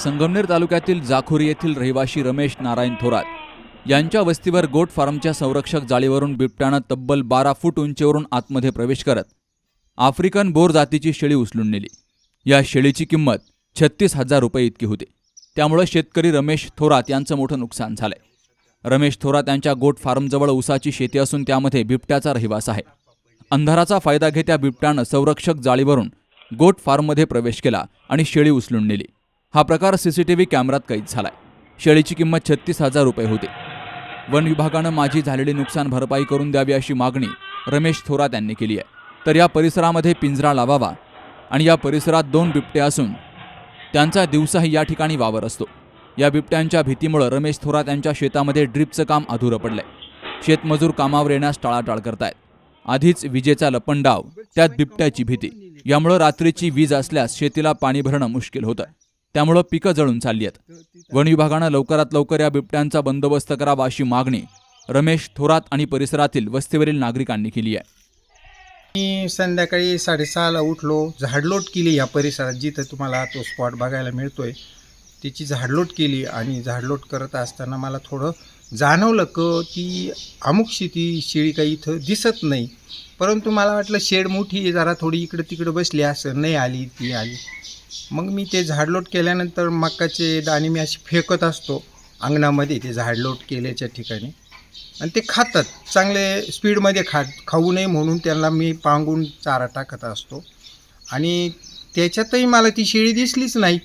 संगमनेर तालुक्यातील जाखोरी येथील रहिवाशी रमेश नारायण थोरात यांच्या वस्तीवर गोट फार्मच्या संरक्षक जाळीवरून बिबट्यानं तब्बल बारा फूट उंचीवरून आतमध्ये प्रवेश करत आफ्रिकन बोर जातीची शेळी उचलून नेली. या शेळीची किंमत छत्तीस हजार रुपये इतकी होती. त्यामुळे शेतकरी रमेश थोरात यांचं मोठं नुकसान झालंय. रमेश थोरात यांच्या गोट फार्मजवळ ऊसाची शेती असून त्यामध्ये बिबट्याचा रहिवास आहे. अंधाराचा फायदा घेत्या बिबट्यानं संरक्षक जाळीवरून गोट फार्ममध्ये प्रवेश केला आणि शेळी उचलून नेली. हा प्रकार सीसीटीव्ही कॅमेऱ्यात कैद झालाय. शेळीची किंमत छत्तीस हजार रुपये होती. वन विभागानं माझी झालेली नुकसान भरपाई करून द्यावी अशी मागणी रमेश थोरात यांनी केली आहे. तर या परिसरामध्ये पिंजरा लावावा आणि या परिसरात दोन बिबटे असून त्यांचा दिवसाही या ठिकाणी वावर असतो. या बिबट्यांच्या भीतीमुळं रमेश थोरात यांच्या शेतामध्ये ड्रीपचं काम अधुरं पडलंय. शेतमजूर कामावर येण्यास टाळाटाळ करतायत. आधीच विजेचा लपंडाव त्यात बिबट्याची भीती. यामुळं रात्रीची वीज असल्यास शेतीला पाणी भरणं मुश्किल होतं. त्यामुळं पिकं जळून चालली आहेत. वन विभागानं लवकरात लवकर या बिबट्यांचा बंदोबस्त करावा अशी मागणी रमेश थोरात आणि परिसरातील वस्तीवरील नागरिकांनी केली आहे. मी संध्याकाळी साडेसहाला उठलो झाडलोट केली या परिसरात जिथं तुम्हाला तो स्पॉट बघायला मिळतोय. तिची झाडलोट केली आणि झाडलोट करत असताना मला थोडं जाणवलं क की अमुक शेती शेळी काही इथं दिसत नाही. परंतु मला वाटलं शेड मोठी जरा थोडी इकडं तिकडं बसली असं नाही आली ती आली. मग मी ते झाडलोट केल्यानंतर मक्काचे दाणे मी असे फेकत असतो. अंगणामध्ये ते झाडलोट केल्याच्या ठिकाणी. आणि ते खातात. चांगले स्पीडमध्ये खा खाऊ नये म्हणून त्यांना मी पांगून चारा टाकत असतो. आणि त्याच्यातही मला ती शेळी दिसलीच नाही.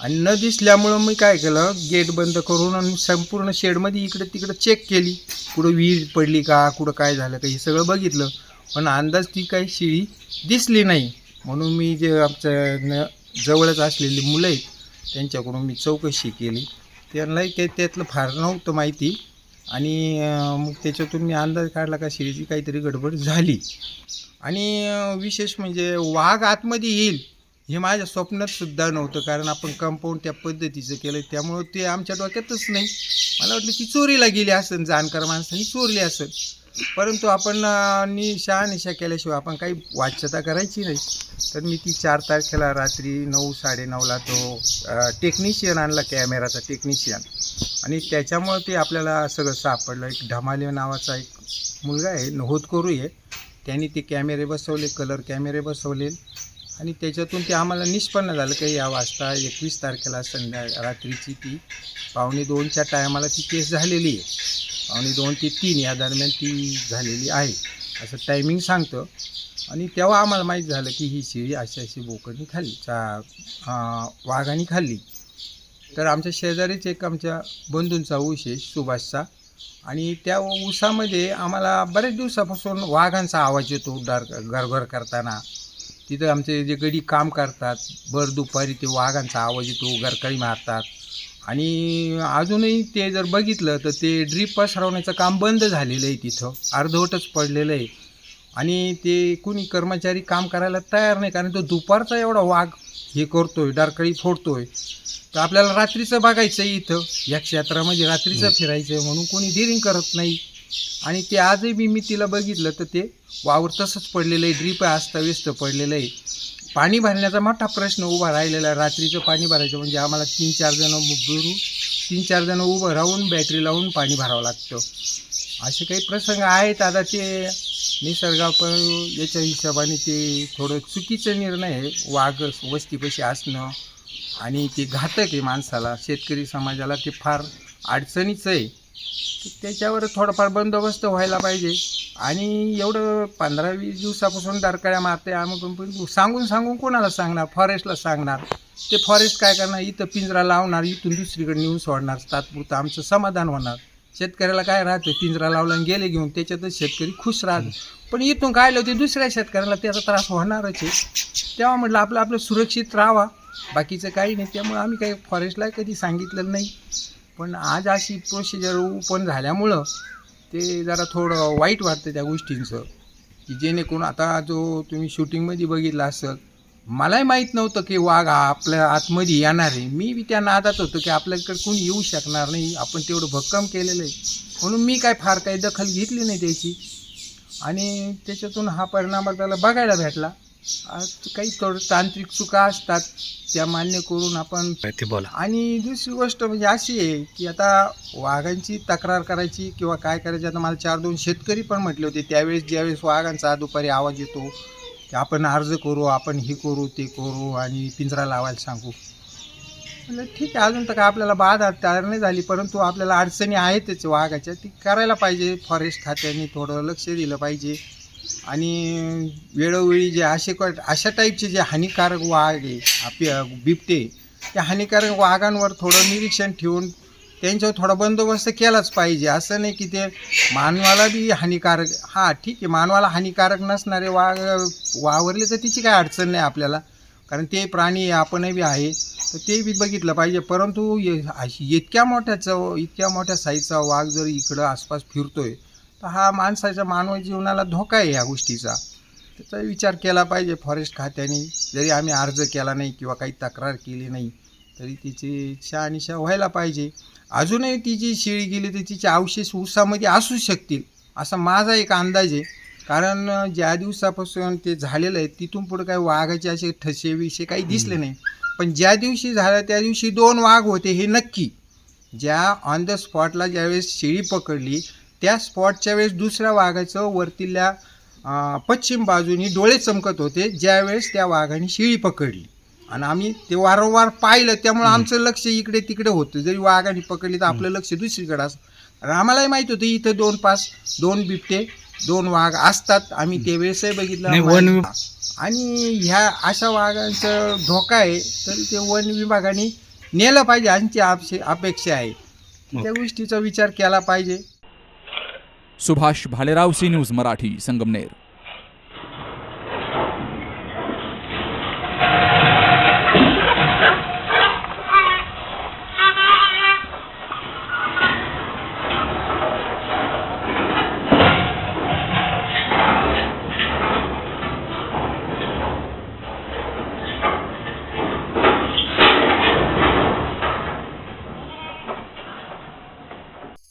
आणि न दिसल्यामुळं मी काय केलं? गेट बंद करून आणि संपूर्ण शेडमध्ये इकडं तिकडं चेक केली. कुठं विहीर पडली का? कुठं काय झालं का? हे सगळं बघितलं. पण अंदाज ती काही शेळी दिसली नाही. म्हणून मी जे आमचं न जवळच असलेली मुलं आहेत त्यांच्याकडून मी चौकशी केली. त्यांनाही काही त्यातलं फार नव्हतं माहिती. आणि मग त्याच्यातून मी अंदाज काढला का शेळीची काहीतरी गडबड झाली. आणि विशेष म्हणजे वाघ आतमध्ये येईल हे माझ्या स्वप्नात सुद्धा नव्हतं. कारण आपण कंपाऊंड त्या पद्धतीचं केलं त्यामुळं ते आमच्या डोक्यातच नाही. मला वाटलं ती चोरीला गेली असेल जाणकार माणसाने चोरली असेल परंतु आपण अं, नि शहानिशा केल्याशिवाय आपण काही वाच्यता करायची नाही. तर मी ती चार तारखेला रात्री नऊ साडेनऊला तो टेक्निशियन आणला कॅमेराचा टेक्निशियन आणि त्याच्यामुळं ते आपल्याला सगळं सापडलं. एक ढमाले नावाचा एक मुलगा आहे नहोदकोरू आहे त्यांनी ते कॅमेरे बसवले कलर कॅमेरे बसवले. आणि त्याच्यातून ते आम्हाला निष्पन्न झालं की या वाजता एकवीस तारखेला संध्या रात्रीची ती पावणे दोनच्या टायमाला ती केस झालेली आहे. आणि दोन ते तीन या दरम्यान ती झालेली आहे. असं टायमिंग सांगतं. आणि तेव्हा आम्हाला माहीत झालं की ही शेळी अशी अशी बोकडनी खाल्ली चा वाघाने खाल्ली. तर आमच्या शेजारीच एक आमच्या बंधूंचा ऊस आहे सुभाषचा. आणि त्या ऊसामध्ये आम्हाला बऱ्याच दिवसापासून वाघांचा आवाज येतो डर गरगर करताना. तिथं आमचे जे गडी काम करतात भर दुपारी ते वाघांचा आवाज येतो गरकाळी मारतात. आणि अजूनही ते जर बघितलं तर ते ड्रीप पसरवण्याचं काम बंद झालेलं आहे तिथं. अर्धवटच पडलेलं आहे. आणि ते कुणी कर्मचारी काम करायला तयार नाही कारण तो दुपारचा एवढा वाघ हे करतोय डारकळी फोडतोय. तर आपल्याला रात्रीचं बघायचं आहे इथं. या क्षेत्रामध्ये रात्रीचं फिरायचं आहे म्हणून कोणी डिरिंग करत नाही. आणि ते आजही मी मी तिला बघितलं तर ते वावर तसंच पडलेलं आहे ड्रीप व्यस्त पडलेलं आहे. पाणी भरण्याचा मोठा प्रश्न उभा राहिलेला आहे. रात्रीचं पाणी भरायचं म्हणजे आम्हाला तीन चार जणं भरून तीन चार जणं उभं राहून बॅटरी लावून पाणी भरावं लागतं. असे काही प्रसंग आहेत. आता ते निसर्गा याच्या हिशोबाने ते थोडं चुकीचं निर्णय आहे. वाघ वस्तीपाशी असणं आणि ते घातक आहे माणसाला. शेतकरी समाजाला ते फार अडचणीचं आहे. त्याच्यावर थोडाफार बंदोबस्त व्हायला पाहिजे. आणि एवढं पंधरा वीस दिवसापासून डरकाळ्या मारते आम्ही सांगून सांगून कोणाला सांगणार? फॉरेस्टला सांगणार. ते फॉरेस्ट काय करणार? इथं पिंजरा लावणार इथून दुसरीकडे नेऊन सोडणार. तात्पुरतं आमचं समाधान होणार. शेतकऱ्याला काय राहतं? पिंजरा लावला आणि गेले घेऊन त्याच्यातच शेतकरी खुश राहतो पण इथून काढलं होते दुसऱ्या शेतकऱ्याला त्याचा त्रास होणारच आहे. तेव्हा म्हटलं आपलं आपलं सुरक्षित राहावा. बाकीचं काही नाही. त्यामुळे आम्ही काही फॉरेस्टला कधी सांगितलं नाही. पण आज अशी प्रोसिजर ओपन झाल्यामुळं ते जरा थोडं वाईट वाटतं त्या गोष्टींचं की जेणेकरून आता जो तुम्ही शूटिंगमध्ये बघितला असेल मलाही माहीत नव्हतं की वाघ हा आपल्या आतमध्ये येणार आहे. मी बी त्या नादात होतो की आपल्याकडे कोणी येऊ शकणार नाही. आपण तेवढं भक्कम केलेलं आहे. म्हणून मी काय फार काही दखल घेतली नाही त्याची. आणि त्याच्यातून हा परिणाम आपल्याला बघायला भेटला. काही थोडं तांत्रिक चुका असतात त्या मान्य करून आपण ते बोला. आणि दुसरी गोष्ट म्हणजे अशी आहे की आता वाघांची तक्रार करायची किंवा काय करायची आता मला चार दोन शेतकरी पण म्हटले होते त्यावेळेस ज्यावेळेस वाघांचा दुपारी आवाज येतो की आपण अर्ज करू आपण हे करू ते करू आणि पिंजरा लावायला सांगू. म्हणलं ठीक आहे अजून तर काय आपल्याला बाधा तयार नाही झाली परंतु आपल्याला अडचणी आहेतच वाघाच्या ती करायला पाहिजे फॉरेस्ट खात्याने थोडं लक्ष दिलं पाहिजे. आणि वेळोवेळी जे असे क- अशा टाईपचे जे हानिकारक वाघ आहे आपे बिबटे त्या हानिकारक वाघांवर थोडं निरीक्षण ठेवून त्यांच्यावर थोडा बंदोबस्त केलाच पाहिजे. असं नाही की ते मानवाला बी हानिकारक हां ठीक आहे मानवाला हानिकारक नसणारे वाघ वावरले तर तिची काय अडचण नाही आपल्याला. कारण ते प्राणी आपणही बी आहे तर ते बी बघितलं पाहिजे. परंतु ये- इतक्या मोठ्याचं इतक्या मोठ्या साईजचा वाघ जर इकडं आसपास फिरतोय तर हा माणसाच्या मानवी जीवनाला धोका आहे या गोष्टीचा. त्याचा विचार केला पाहिजे फॉरेस्ट खात्याने. जरी आम्ही अर्ज केला नाही किंवा काही तक्रार केली नाही तरी तिची शहानिशा व्हायला पाहिजे. अजूनही ती जी गेली तर तिचे अवशेष उसामध्ये असू शकतील असा माझा एक अंदाज आहे. कारण ज्या दिवसापासून ते झालेलं आहे तिथून पुढे काही वाघाचे असे ठसे विषय काही दिसले नाही. पण ज्या दिवशी झालं त्या दिवशी दोन वाघ होते हे नक्की. ज्या ऑन द स्पॉटला ज्यावेळेस शेळी पकडली त्या स्पॉटच्या वेळेस दुसऱ्या वाघाचं वरतील्या पश्चिम बाजूनी डोळे चमकत होते. ज्यावेळेस त्या वाघाने शेळी पकडली. आणि आम्ही ते वारंवार पाहिलं त्यामुळे आमचं लक्ष इकडे तिकडे होतं. जरी वाघाने पकडली तर आपलं लक्ष दुसरीकडे असतं आणि आम्हालाही माहीत होतं इथं दोन पाच दोन बिबटे दोन वाघ असतात. आम्ही ते वेळेसही बघितलं. नाही, वन आम्हाला. आणि ह्या अशा वाघांचं धोका आहे तर ते वन विभागाने नेलं पाहिजे. यांची आपशे अपेक्षा आहे. त्या गोष्टीचा विचार केला पाहिजे. Subhash Bhalerao C news Marathi Sangamner.